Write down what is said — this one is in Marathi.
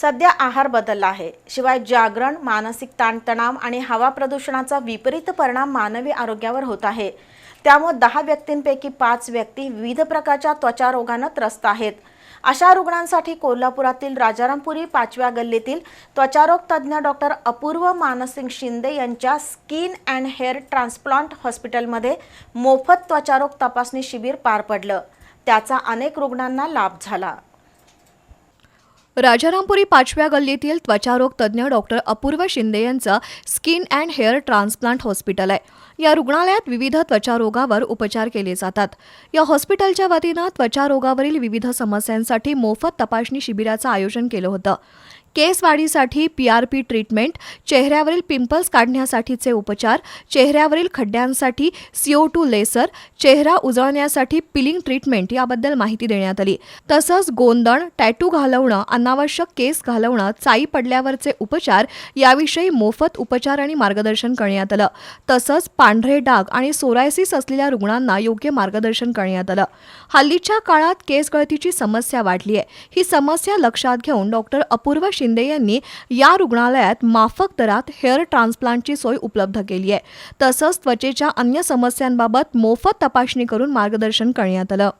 सध्या आहार बदलला आहे. शिवाय जागरण मानसिक ताणतणाव आणि हवा प्रदूषणाचा विपरीत परिणाम मानवी आरोग्यावर होत आहे. त्यामुळे दहा व्यक्तींपैकी पाच व्यक्ती विविध प्रकारच्या त्वचा रोगानं त्रस्त आहेत. अशा रुग्णांसाठी कोल्हापुरातील राजारामपुरी पाचव्या गल्लीतील त्वचारोग तज्ज्ञ डॉक्टर अपूर्व मानसिंग शिंदे यांच्या स्किन अँड हेअर ट्रान्सप्लांट हॉस्पिटलमध्ये मोफत त्वचारोग तपासणी शिबिर पार पडलं. त्याचा अनेक रुग्णांना लाभ झाला. राजारामपुरी पाचव्या गल्लीतील त्वचारोग तज्ज्ञ डॉक्टर अपूर्व शिंदे यांचं skin and hair transplant hospital आहे. या रुग्णालयात विविध त्वचारोगावर उपचार केले जातात. या हॉस्पिटलच्या वतीनं त्वचारोगावरील विविध समस्यांसाठी मोफत तपासणी शिबिराचं आयोजन केलं होतं. केस वाढीसाठी पीआरपी ट्रीटमेंट चेहऱ्यावरील पिंपल्स काढण्यासाठीचे उपचार चेहऱ्यावरील खड्ड्यांसाठी सीओ टू लेसर चेहरा उजळण्यासाठी पिलिंग ट्रीटमेंट याबद्दल माहिती देण्यात आली. तसंच गोंदण टॅटू घालवणं अनावश्यक केस घालवणं चाई पडल्यावरचे उपचार याविषयी मोफत उपचार आणि मार्गदर्शन करण्यात आलं. तसंच पांढरे डाग आणि सोरायसिस असलेल्या रुग्णांना योग्य मार्गदर्शन करण्यात आलं. हल्लीच्या काळात केस गळतीची समस्या वाढली आहे ही समस्या लक्षात घेऊन डॉक्टर अपूर्व शिंदे यांनी या रुग्णालयात माफक दरात हेअर ट्रान्सप्लांटची सोय उपलब्ध केली आहे. तसंच त्वचेच्या अन्य समस्यांबाबत मोफत तपासणी करून मार्गदर्शन करण्यात आलं.